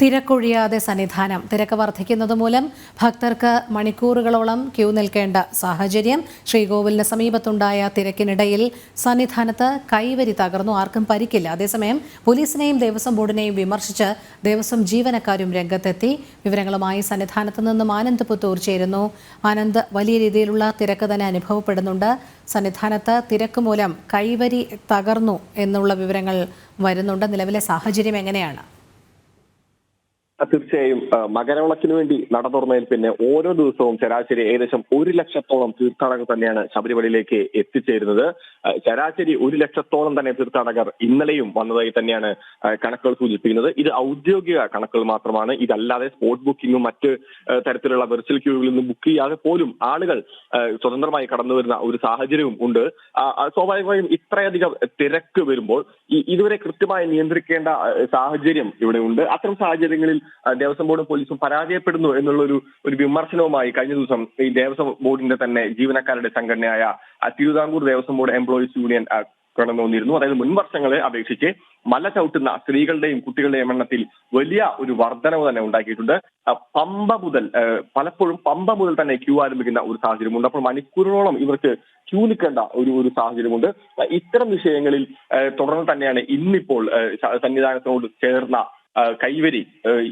തിരക്കൊഴിയാതെ സന്നിധാനം. തിരക്ക് വർദ്ധിക്കുന്നത് മൂലം ഭക്തർക്ക് മണിക്കൂറുകളോളം ക്യൂ നിൽക്കേണ്ട സാഹചര്യം. ശ്രീകോവിലിന് സമീപത്തുണ്ടായ തിരക്കിനിടയിൽ സന്നിധാനത്ത് കൈവരി തകർന്നു. ആർക്കും പരിക്കില്ല. അതേസമയം പോലീസിനെയും ദേവസ്വം ബോർഡിനെയും വിമർശിച്ച് ദേവസ്വം ജീവനക്കാരും രംഗത്തെത്തി. വിവരങ്ങളുമായി സന്നിധാനത്ത് നിന്നും ആനന്ദ് പുത്തൂർ ചേരുന്നു. ആനന്ദ് വലിയ രീതിയിലുള്ള തിരക്ക് തന്നെ അനുഭവപ്പെടുന്നുണ്ട്. സന്നിധാനത്ത് തിരക്ക് മൂലം കൈവരി തകർന്നു എന്നുള്ള വിവരങ്ങൾ വരുന്നുണ്ട്. നിലവിലെ സാഹചര്യം എങ്ങനെയാണ്? തീർച്ചയായും മകരവിളക്കിന് വേണ്ടി നട തുറന്നതിൽ പിന്നെ ഓരോ ദിവസവും ശരാശരി ഏകദേശം ഒരു ലക്ഷത്തോളം തീർത്ഥാടകർ തന്നെയാണ് ശബരിമലയിലേക്ക് എത്തിച്ചേരുന്നത്. ശരാശരി ഒരു ലക്ഷത്തോളം തന്നെ തീർത്ഥാടകർ ഇന്നലെയും വന്നതായി തന്നെയാണ് കണക്കുകൾ സൂചിപ്പിക്കുന്നത്. ഇത് ഔദ്യോഗിക കണക്കുകൾ മാത്രമാണ്. ഇതല്ലാതെ സ്പോട്ട് ബുക്കിങ്ങും മറ്റ് തരത്തിലുള്ള വെർച്വൽ ക്യൂകളിൽ നിന്ന് ബുക്ക് ചെയ്യാതെ പോലും ആളുകൾ സ്വതന്ത്രമായി കടന്നു വരുന്ന ഒരു സാഹചര്യവും ഉണ്ട്. സ്വാഭാവികമായും ഇത്രയധികം തിരക്ക് വരുമ്പോൾ ഇതുവരെ കൃത്യമായി നിയന്ത്രിക്കേണ്ട സാഹചര്യം ഇവിടെ ഉണ്ട്. അത്തരം സാഹചര്യങ്ങളിൽ ദേവസ്വം ബോർഡും പോലീസും പരാജയപ്പെടുന്നു എന്നുള്ള ഒരു ഒരു വിമർശനവുമായി കഴിഞ്ഞ ദിവസം ഈ ദേവസ്വം ബോർഡിന്റെ തന്നെ ജീവനക്കാരുടെ സംഘടനയായ Thiruvithamkoor Devaswom board employees union കടന്നു വന്നിരുന്നു. അതായത് മുൻ വർഷങ്ങളെ അപേക്ഷിച്ച് മല ചവിട്ടുന്ന സ്ത്രീകളുടെയും കുട്ടികളുടെയും എണ്ണത്തിൽ വലിയ ഒരു വർധനവ് തന്നെ ഉണ്ടാക്കിയിട്ടുണ്ട്. പമ്പ മുതൽ പലപ്പോഴും പമ്പ മുതൽ തന്നെ ക്യൂ ആരംഭിക്കുന്ന ഒരു സാഹചര്യമുണ്ട്. അപ്പോൾ മണിക്കൂറുകളോളം ഇവർക്ക് ക്യൂ നിൽക്കേണ്ട ഒരു ഒരു സാഹചര്യമുണ്ട്. ഇത്തരം വിഷയങ്ങളിൽ തുടർന്ന് തന്നെയാണ് ഇന്നിപ്പോൾ സന്നിധാനത്തോട് ചേർന്ന കൈവരി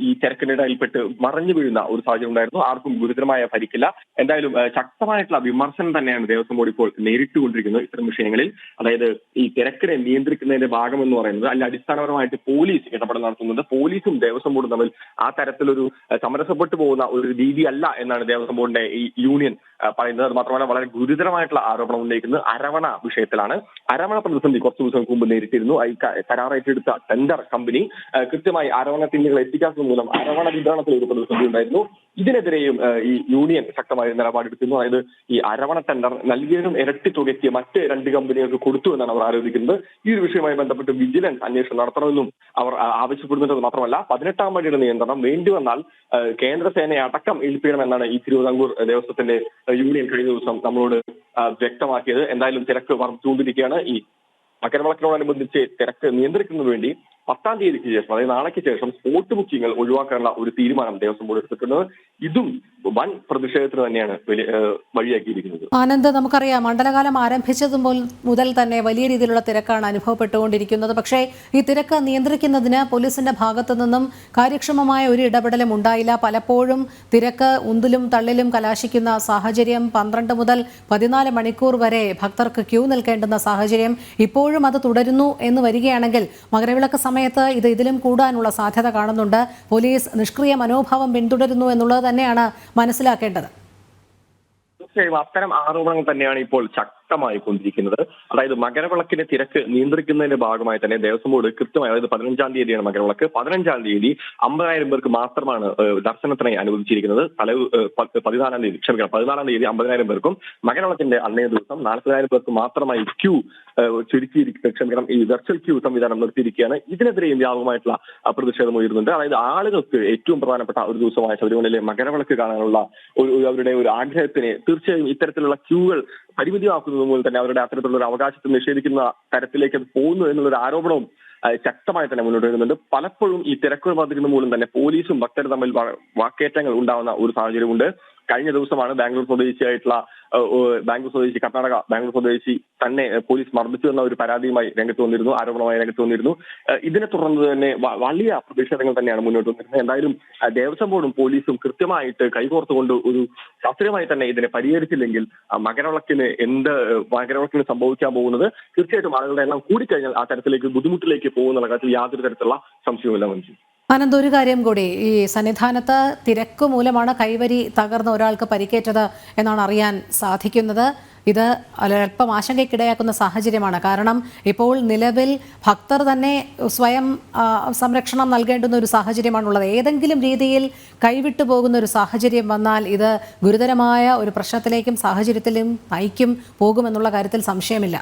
ഈ തിരക്കിനിടയിൽപ്പെട്ട് മറഞ്ഞു വീഴുന്ന ഒരു സാഹചര്യം ഉണ്ടായിരുന്നു. ആർക്കും ഗുരുതരമായ പരിക്കില്ല. എന്തായാലും ശക്തമായിട്ടുള്ള വിമർശനം തന്നെയാണ് ദേവസ്വം ബോർഡ് ഇപ്പോൾ നേരിട്ടുകൊണ്ടിരിക്കുന്നത് ഇത്തരം വിഷയങ്ങളിൽ. അതായത് ഈ തിരക്കിനെ നിയന്ത്രിക്കുന്നതിന്റെ ഭാഗം എന്ന് പറയുന്നത് അല്ല അടിസ്ഥാനപരമായിട്ട് പോലീസ് ഇടപെടൽ നടത്തുന്നുണ്ട്. പോലീസും ദേവസ്വം ബോർഡും തമ്മിൽ ആ തരത്തിലൊരു സമരസപ്പെട്ടു പോകുന്ന ഒരു രീതിയല്ല എന്നാണ് ദേവസ്വം ബോർഡിന്റെ ഈ യൂണിയൻ പറയുന്നത് അത് മാത്രമല്ല വളരെ ഗുരുതരമായിട്ടുള്ള ആരോപണം ഉന്നയിക്കുന്നത് അരവണ വിഷയത്തിലാണ്. അരവണ പ്രതിസന്ധി കുറച്ച് ദിവസങ്ങൾക്ക് മുമ്പ് നേരിട്ടിരുന്നു. ഈ കരാറേറ്റെടുത്ത ടെൻഡർ കമ്പനി കൃത്യമായി അരവണ തിന്നുകൾ എത്തിക്കാത്തത് മൂലം അരവണ വിതരണത്തിൽ ഒരു പ്രതിസന്ധി ഉണ്ടായിരുന്നു. ഇതിനെതിരെയും ഈ യൂണിയൻ ശക്തമായ നിലപാടെടുക്കുന്നു. അതായത് ഈ അരവണ ടെൻഡർ നൽകിയതിനും ഇരട്ടി തുകയ്ക്ക് മറ്റ് രണ്ട് കമ്പനികൾക്ക് കൊടുത്തു എന്നാണ് അവർ ആരോപിക്കുന്നത്. ഈ ഒരു വിഷയവുമായി ബന്ധപ്പെട്ട് വിജിലൻസ് അന്വേഷണം നടത്തണമെന്നും അവർ ആവശ്യപ്പെടുന്നുണ്ടെന്ന് മാത്രമല്ല പതിനെട്ടാം വഴിയുടെ നിയന്ത്രണം വേണ്ടി വന്നാൽ കേന്ദ്രസേനയെ അടക്കം ഏൽപ്പിക്കണമെന്നാണ് ഈ തിരുവിതാംകൂർ ദേവസ്വത്തിന്റെ യൂണിയൻ കഴിഞ്ഞ ദിവസം നമ്മളോട് വ്യക്തമാക്കിയത്. എന്തായാലും തിരക്ക് വർദ്ധിച്ചുകൊണ്ടിരിക്കുകയാണ്. ഈ മകരവിളക്കിനോടനുബന്ധിച്ച് തിരക്ക് നിയന്ത്രിക്കുന്നതിന് വേണ്ടി പത്താം തീയതിക്ക് ശേഷം അതായത് നാളേക്ക് ശേഷം സ്പോട്ട് ബുക്കിംഗുകൾ ഒഴിവാക്കാനുള്ള ഒരു തീരുമാനം ദേവസ്വം ബോർഡ് എടുത്തിട്ടുണ്ട് ഇതും വൻ പ്രതിഷേധത്തിന് തന്നെയാണ് വഴിയാക്കിയിരിക്കുന്നത്. ആനന്ദ് നമുക്കറിയാം മണ്ഡലകാലം ആരംഭിച്ചത് മുതൽ തന്നെ വലിയ രീതിയിലുള്ള തിരക്കാണ് അനുഭവപ്പെട്ടുകൊണ്ടിരിക്കുന്നത്. പക്ഷേ ഈ തിരക്ക് നിയന്ത്രിക്കുന്നതിന് പോലീസിന്റെ ഭാഗത്തു നിന്നും കാര്യക്ഷമമായ ഒരു ഇടപെടലും ഉണ്ടായില്ല. പലപ്പോഴും തിരക്ക് ഉന്തിലും തള്ളിലും കലാശിക്കുന്ന സാഹചര്യം പന്ത്രണ്ട് മുതൽ പതിനാല് മണിക്കൂർ വരെ ഭക്തർക്ക് ക്യൂ നിൽക്കേണ്ടുന്ന സാഹചര്യം ഇപ്പോഴും അത് തുടരുന്നു എന്ന് വരികയാണെങ്കിൽ മകരവിളക്ക് സമയത്ത് ഇത് ഇതിലും കൂടാനുള്ള സാധ്യത കാണുന്നുണ്ട്. പോലീസ് നിഷ്ക്രിയ മനോഭാവം പിന്തുടരുന്നു എന്നുള്ളത് തന്നെയാണ് മനസ്സിലാക്കേണ്ടത്. തീർച്ചയായും അത്തരം ആരോപണങ്ങൾ തന്നെയാണ് ഇപ്പോൾ ശക്തമായി കൊണ്ടിരിക്കുന്നത് അതായത് മകരവിളക്കിന്റെ തിരക്ക് നിയന്ത്രിക്കുന്നതിന്റെ ഭാഗമായി തന്നെ ദേവസ്വം ബോർഡ് കൃത്യമായി അതായത് പതിനഞ്ചാം തീയതിയാണ് മകരവിളക്ക്. പതിനഞ്ചാം തീയതി അമ്പതിനായിരം പേർക്ക് മാത്രമാണ് ദർശനത്തിനായി അനുവദിച്ചിരിക്കുന്നത്. തലേ പതിനാലാം തീയതി ക്ഷമിക്കണം പതിനാലാം തീയതി അമ്പതിനായിരം പേർക്കും മകരവിളക്കിന്റെ അന്നേ ദിവസം നാൽപ്പതിനായിരം പേർക്ക് മാത്രമായി ക്യൂ ചുരുക്കി ക്ഷമിക്കണം ഈ വെർച്വൽ ക്യൂ സംവിധാനം നിർത്തിയിരിക്കുകയാണ്. ഇതിനെതിരെയും വ്യാപകമായിട്ടുള്ള പ്രതിഷേധം ഉയരുന്നുണ്ട്. അതായത് ആളുകൾക്ക് ഏറ്റവും പ്രധാനപ്പെട്ട ഒരു ദിവസമായ ശബരിമലയിലെ മകരവിളക്ക് കാണാനുള്ള ഒരു അവരുടെ ഒരു ആഗ്രഹത്തിന് തീർച്ചയായും ഇത്തരത്തിലുള്ള ക്യൂകൾ പരിമിതിയാക്കുന്നത് മൂലം തന്നെ അവരുടെ അത്തരത്തിലുള്ള ഒരു അവകാശത്തെ നിഷേധിക്കുന്ന തരത്തിലേക്ക് അത് പോകുന്നു എന്നുള്ളൊരു ആരോപണവും ശക്തമായി തന്നെ മുന്നോട്ട് വരുന്നുണ്ട്. പലപ്പോഴും ഈ തിരക്കുകൾ വർദ്ധിക്കുന്ന മൂലം തന്നെ പോലീസും ഭക്തരും തമ്മിൽ വാക്കേറ്റങ്ങൾ ഉണ്ടാവുന്ന ഒരു സാഹചര്യമുണ്ട്. കഴിഞ്ഞ ദിവസമാണ് ബാംഗ്ലൂർ സ്വദേശിയായിട്ടുള്ള ബാംഗ്ലൂർ സ്വദേശി കർണാടക ബാംഗ്ലൂർ സ്വദേശി തന്നെ പോലീസ് മർദ്ദിച്ചു എന്ന ഒരു പരാതിയുമായി രംഗത്ത് വന്നിരുന്നു ആരോപണമായി രംഗത്ത് വന്നിരുന്നു. ഇതിനെ തുടർന്ന് തന്നെ വലിയ പ്രതിഷേധങ്ങൾ തന്നെയാണ് മുന്നോട്ട് വന്നിരുന്നത്. എന്തായാലും ദേവസ്വം ബോർഡും പോലീസും കൃത്യമായിട്ട് കൈകോർത്തുകൊണ്ട് ഒരു ശാസ്ത്രീയമായി തന്നെ ഇതിനെ പരിഹരിച്ചില്ലെങ്കിൽ മകരവിളക്കിന് എന്ത് മകരവിളക്കിന് സംഭവിക്കാൻ പോകുന്നത് തീർച്ചയായിട്ടും ആളുകളുടെ എണ്ണം കൂടിക്കഴിഞ്ഞാൽ ആ തരത്തിലേക്ക് ബുദ്ധിമുട്ടിലേക്ക് പോകുന്നുള്ള കാര്യത്തിൽ യാതൊരു തരത്തിലുള്ള സംശയവുമില്ല മഞ്ജു. ആനന്ദ് ഒരു കാര്യം കൂടി. ഈ സന്നിധാനത്ത് തിരക്ക് മൂലമാണ് കൈവരി തകർന്ന ഒരാൾക്ക് പരിക്കേറ്റത് എന്നാണ് അറിയാൻ സാധിക്കുന്നത്. ഇത് അല്പം ആശങ്കയ്ക്കിടയാക്കുന്ന സാഹചര്യമാണ്. കാരണം ഇപ്പോൾ നിലവിൽ ഭക്തർ തന്നെ സ്വയം സംരക്ഷണം നൽകേണ്ടുന്ന ഒരു സാഹചര്യമാണുള്ളത്. ഏതെങ്കിലും രീതിയിൽ കൈവിട്ടു പോകുന്ന ഒരു സാഹചര്യം വന്നാൽ ഇത് ഗുരുതരമായ ഒരു പ്രശ്നത്തിലേക്കും സാഹചര്യത്തിലും നയിക്കും പോകുമെന്നുള്ള കാര്യത്തിൽ സംശയമില്ല.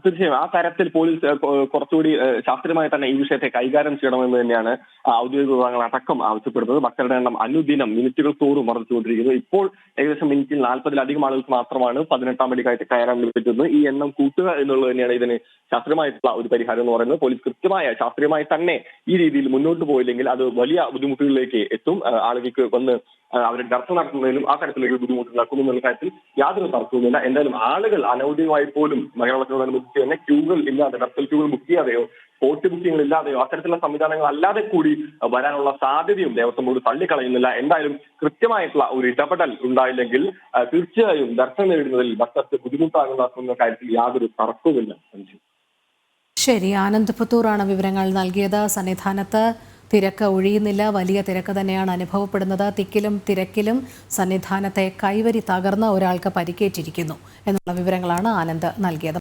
തീർച്ചയായും. ആ തരത്തിൽ പോലീസ് കുറച്ചുകൂടി ശാസ്ത്രീയമായി തന്നെ ഈ വിഷയത്തെ കൈകാര്യം ചെയ്യണമെന്ന് തന്നെയാണ് ഔദ്യോഗിക വിഭാഗങ്ങൾ അടക്കം ആവശ്യപ്പെടുന്നത്. ഭക്തരുടെ എണ്ണം അനുദിനം മിനിറ്റുകൾ തോറും വർദ്ധിച്ചുകൊണ്ടിരിക്കുന്നു. ഇപ്പോൾ ഏകദേശം മിനിറ്റിൽ നാൽപ്പതിലധികം ആളുകൾക്ക് മാത്രമാണ് പതിനെട്ടാം പടിക്കായിട്ട് കയറാൻ ലഭിക്കുന്നത്. ഈ എണ്ണം കൂട്ടുക എന്നുള്ളത് തന്നെയാണ് ഇതിന് ശാസ്ത്രീയമായിട്ടുള്ള ഒരു പരിഹാരം എന്ന് പറയുന്നത്. പോലീസ് കൃത്യമായ ശാസ്ത്രീയമായി തന്നെ ഈ രീതിയിൽ മുന്നോട്ട് പോയില്ലെങ്കിൽ അത് വലിയ ബുദ്ധിമുട്ടുകളിലേക്ക് എത്തും. ആളുകൾക്ക് വന്ന് അവരെ ചർച്ച നടത്തുന്നതിലും ആ തരത്തിലേക്ക് ബുദ്ധിമുട്ടുണ്ടാക്കുന്നു എന്നുള്ള കാര്യത്തിൽ യാതൊരു തർക്കവുമില്ല. എന്തായാലും ആളുകൾ അനൗദ്യമായി പോലും മകരവിളക്കിനോടനുബന്ധിച്ച് തന്നെ ക്യൂകൾ ഇല്ലാതെ വെർച്വൽ ക്യൂകൾ ബുക്ക് ചെയ്യാതെയോ സ്പോട്ട് ബുക്കിംഗ് ഇല്ലാതെയോ അത്തരത്തിലുള്ള സംവിധാനങ്ങൾ അല്ലാതെ കൂടി വരാനുള്ള സാധ്യതയും ദേവസ്വം ബോർഡ് തള്ളിക്കളയുന്നില്ല. എന്തായാലും കൃത്യമായിട്ടുള്ള ഒരു ഇടപെടൽ ഉണ്ടായില്ലെങ്കിൽ തീർച്ചയായും ദർശനം നേടുന്നതിൽ ഭക്തർക്ക് ബുദ്ധിമുട്ടാകുന്ന കാര്യത്തിൽ യാതൊരു തർക്കവുമില്ല. ശരി ആനന്ദ് പുത്തൂറാണ് വിവരങ്ങൾ നൽകിയത്. സന്നിധാനത്ത് തിരക്ക് ഒഴിയുന്നില്ല. വലിയ തിരക്ക് തന്നെയാണ് അനുഭവപ്പെടുന്നത്. തിക്കിലും തിരക്കിലും സന്നിധാനത്തെ കൈവരി തകർന്ന ഒരാൾക്ക് പരിക്കേറ്റിരിക്കുന്നു. എന്നുള്ള വിവരങ്ങളാണ് ആനന്ദ് നൽകിയത്.